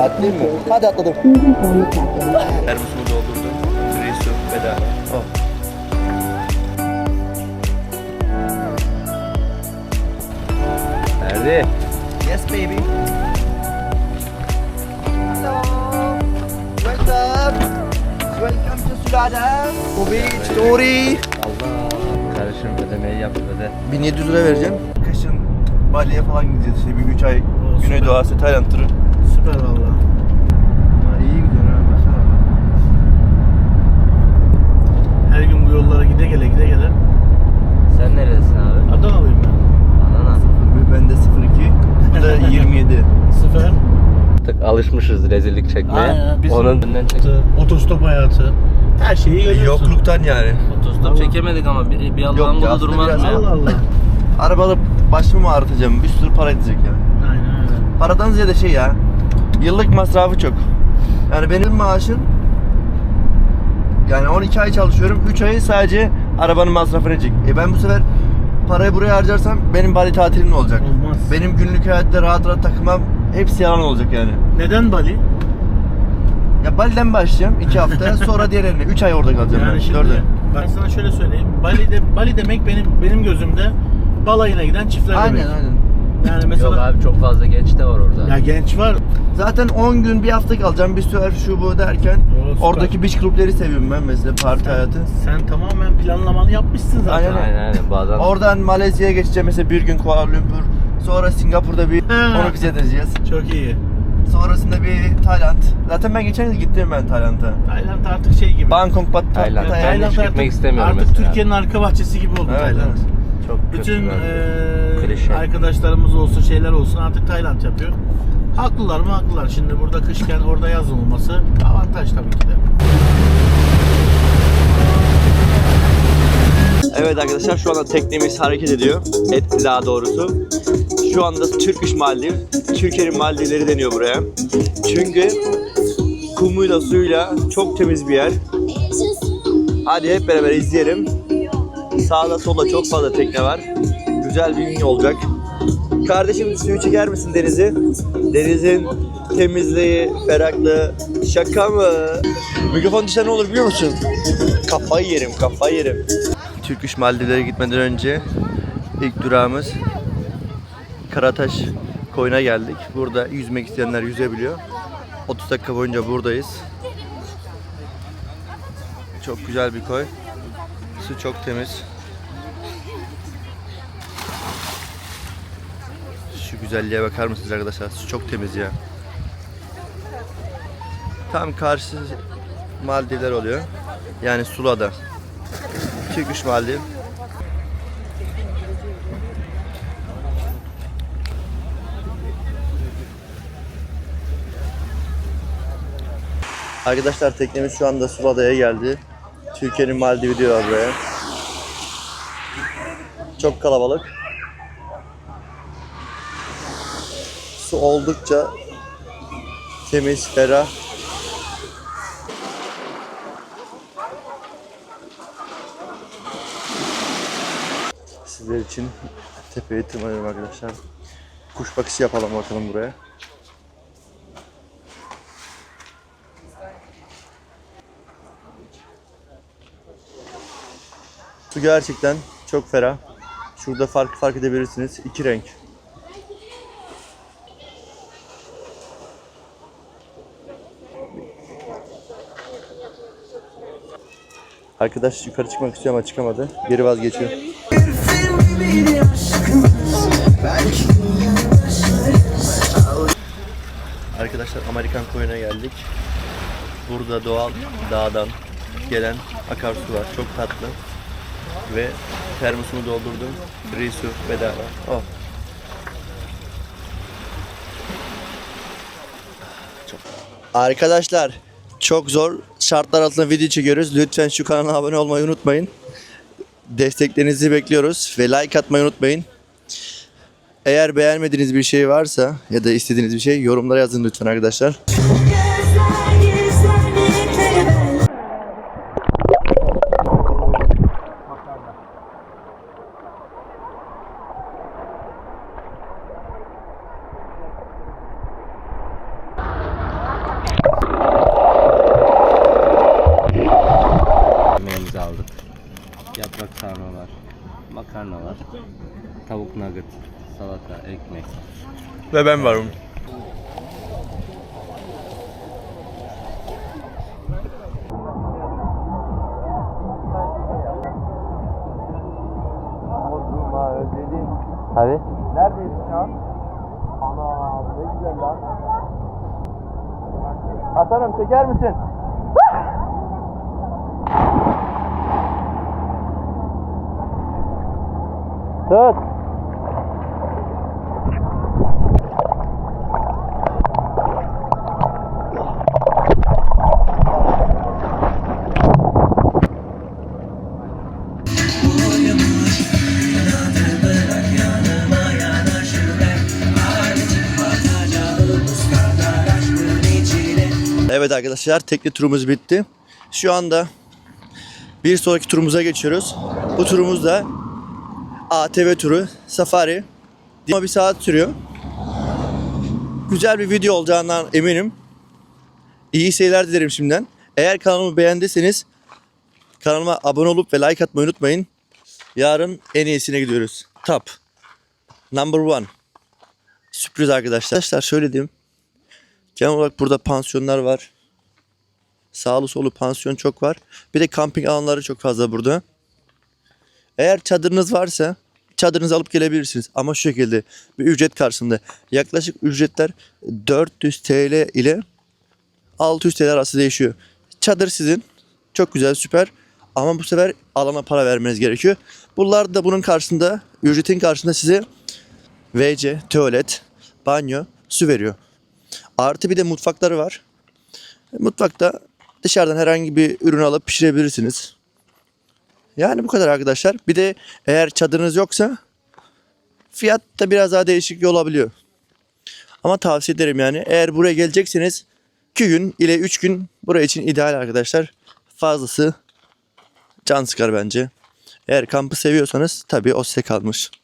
Atlayayım mı? Hadi atladım. Termosumu doldurdum. Free su bedava. Oh. Nerede? Yes baby. Hello. Welcome. Welcome to Sulada. Beach Story. Allah. Kardeşim ödemeyi yap öde. 1700 lira vereceğim. Kışın Bali'ye falan gideceğiz. İşte bir 3 ay Güneydoğu Asya Tayland turu. Süper valla. Ama iyi gidiyor ha maşallah. Her gün bu yollara gide gele gide gele. Sen neredesin abi? Adanalıyım ben. Adana. Ben de 02. Bu da 27. Sıfır. Artık alışmışız rezillik çekmeye. Aynen. Bizim Onun önden çek. Otostop hayatı. Her şeyi görüyorsun. Yokluktan yani. Otostop Allah. çekemedik ama bir, bir Yok, Allah'ın aslında durmaz biraz mı? Allah Allah. Araba alıp başımı ağrıtacağım. Bir sürü para edecek yani. Aynen öyle. Paradan ziyade şey ya. Yıllık masrafı çok. Yani benim maaşım yani 12 ay çalışıyorum. 3 ayı sadece arabanın masrafını edecek. E ben bu sefer parayı buraya harcarsam benim Bali tatilim ne olacak? Olmaz. Benim günlük hayatta rahat rahat takılmam hepsi yalan olacak yani. Neden Bali? Ya Bali'den başlayacağım 2 hafta sonra diğerlerine 3 ay orada kalacağım Yani ben. şimdi ay. ben sana şöyle söyleyeyim. Bali, de, Bali demek benim benim gözümde balayına giden çiftler Aynen demek. aynen. Yani Yok mesela abi çok fazla genç de var orada. ya genç var. Zaten 10 gün bir hafta kalacağım bir süper şu bu derken Oo, oradaki beach klubları seviyorum ben mesela parti hayatı. Sen tamamen planlamanı yapmışsın zaten. Aynen. Aynen aynen bazen. Oradan Malezya'ya geçeceğim mesela bir gün Kuala Lumpur. Sonra Singapur'da bir onu bize edeceğiz. Çok iyi. Sonrasında bir Tayland. Zaten ben geçen yıl gittim ben Tayland'a. Tayland artık şey gibi. Bangkok, Bat Tayland. Pattaya. Tayland. hiç gitmek istemiyorum Artık mesela. Türkiye'nin arka bahçesi gibi oldu Evet, Tayland. evet. Çok Bütün Klişe. arkadaşlarımız olsun şeyler olsun artık Tayland yapıyor. Haklılar mı haklılar. Şimdi burada kışken orada yaz olması avantaj tabii ki de. Evet arkadaşlar şu anda teknemiz hareket ediyor. Etti daha doğrusu. Şu anda Turkish Maldiv. Türkiye'nin Maldivleri deniyor buraya. Çünkü kumuyla suyla çok temiz bir yer. Hadi hep beraber izleyelim. Sağda solda çok fazla tekne var. Güzel bir gün olacak. Kardeşim suyu çeker misin denizi? Denizin temizliği, ferahlığı. Şaka mı? Mikrofon düşse ne olur biliyor musun? Kafayı yerim, kafayı yerim. Türk İş Maldivlere gitmeden önce ilk durağımız Karataş koyuna geldik. Burada yüzmek isteyenler yüzebiliyor. 30 dakika boyunca buradayız. Çok güzel bir koy. Su çok temiz. Şu güzelliğe bakar mısınız arkadaşlar? Su çok temiz ya. Tam karşı Maldivler oluyor. Yani Sula'da. Türk Maldiv. Arkadaşlar teknemiz şu anda Sula'da'ya geldi. Türkiye'nin Maldiv'i diyorlar buraya. Çok kalabalık. Su oldukça temiz, ferah. Sizler için tepeye tırmanıyorum arkadaşlar. Kuş bakışı yapalım bakalım buraya. Su gerçekten çok ferah. Şurada fark fark edebilirsiniz. İki renk. Arkadaş yukarı çıkmak istiyor ama çıkamadı. Geri vazgeçiyor. Arkadaşlar Amerikan koyuna geldik. Burada doğal dağdan gelen akarsu var. Çok tatlı. Ve termosumu doldurdum. Free bedava. Oh. Çok. Arkadaşlar çok zor şartlar altında video çekiyoruz. Lütfen şu kanala abone olmayı unutmayın. Desteklerinizi bekliyoruz ve like atmayı unutmayın. Eğer beğenmediğiniz bir şey varsa ya da istediğiniz bir şey yorumlara yazın lütfen arkadaşlar. Yaprak sarma var. Makarna var. Tavuk nugget. Salata, ekmek. Ve ben varım. Hadi. Neredeyiz şu an? Ana ne güzel lan. Hasan'ım çeker misin? Tut. Evet arkadaşlar tekne turumuz bitti. Şu anda bir sonraki turumuza geçiyoruz. Bu turumuz da ATV turu, safari. Ama bir saat sürüyor. Güzel bir video olacağından eminim. İyi seyirler dilerim şimdiden. Eğer kanalımı beğendiyseniz kanalıma abone olup ve like atmayı unutmayın. Yarın en iyisine gidiyoruz. Top. Number one. Sürpriz arkadaşlar. Arkadaşlar şöyle diyeyim. Genel olarak burada pansiyonlar var. Sağlı solu pansiyon çok var. Bir de kamping alanları çok fazla burada. Eğer çadırınız varsa çadırınızı alıp gelebilirsiniz. Ama şu şekilde bir ücret karşısında. Yaklaşık ücretler 400 TL ile 600 TL arası değişiyor. Çadır sizin. Çok güzel süper. Ama bu sefer alana para vermeniz gerekiyor. Bunlar da bunun karşısında ücretin karşısında size WC, tuvalet, banyo, su veriyor. Artı bir de mutfakları var. Mutfakta dışarıdan herhangi bir ürün alıp pişirebilirsiniz. Yani bu kadar arkadaşlar. Bir de eğer çadırınız yoksa fiyat da biraz daha değişik olabiliyor. Ama tavsiye ederim yani. Eğer buraya gelecekseniz 2 gün ile 3 gün buraya için ideal arkadaşlar. Fazlası can sıkar bence. Eğer kampı seviyorsanız tabii o size kalmış.